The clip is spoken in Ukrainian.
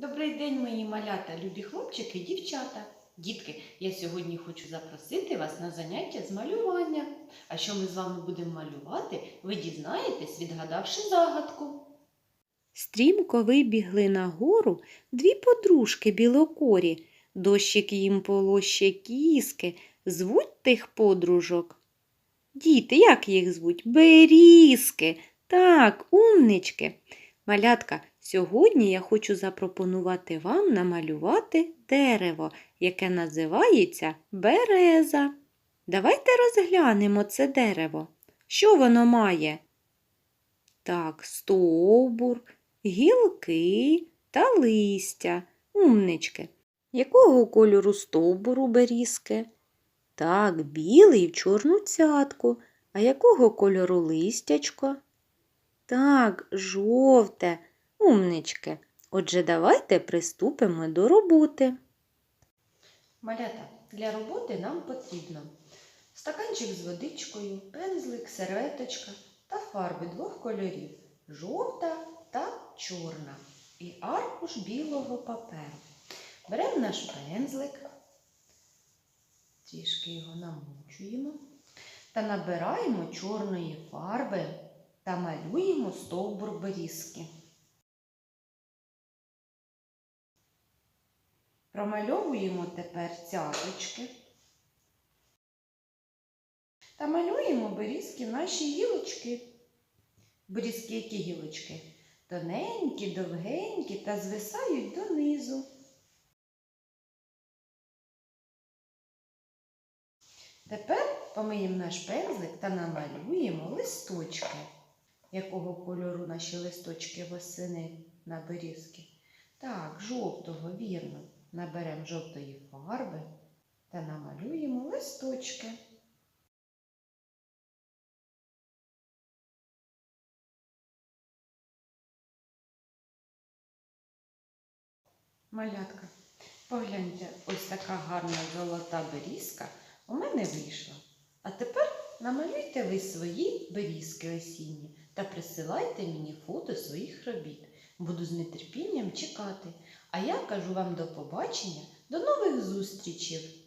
Добрий день, мої малята, любі хлопчики дівчата. Дітки, я сьогодні хочу запросити вас на заняття з малювання. А що ми з вами будемо малювати, ви дізнаєтесь, відгадавши загадку. Стрімко вибігли на гору дві подружки білокорі. Дощик їм полоще кіски. Звуть тих подружок. Діти, як їх звуть? Берізки. Так, умнички. Малятка, сьогодні я хочу запропонувати вам намалювати дерево, яке називається береза. Давайте розглянемо це дерево. Що воно має? Так, стовбур, гілки та листя. Умнички. Якого кольору стовбуру берізки? Так, білий в чорну цятку. А якого кольору листячко? Так, жовте. Умнички. Отже, давайте приступимо до роботи. Малята, для роботи нам потрібно стаканчик з водичкою, пензлик, серветочка та фарби двох кольорів жовта та чорна. І аркуш білого паперу. Беремо наш пензлик, трішки його намочуємо та набираємо чорної фарби та малюємо стовбур берізки. Промальовуємо тепер цяточки та малюємо берізки наші гілочки. Берізки які гілочки? Тоненькі, довгенькі та звисають донизу. Тепер помиємо наш пензлик та намалюємо листочки. Якого кольору наші листочки восени на берізки? Так, жовтого, вірно. Наберемо жовтої фарби та намалюємо листочки. Малятка, погляньте, ось така гарна золота берізка у мене вийшла. А тепер намалюйте ви свої берізки осінні та присилайте мені фото своїх робіт. Буду з нетерпінням чекати. А я кажу вам до побачення, до нових зустрічей!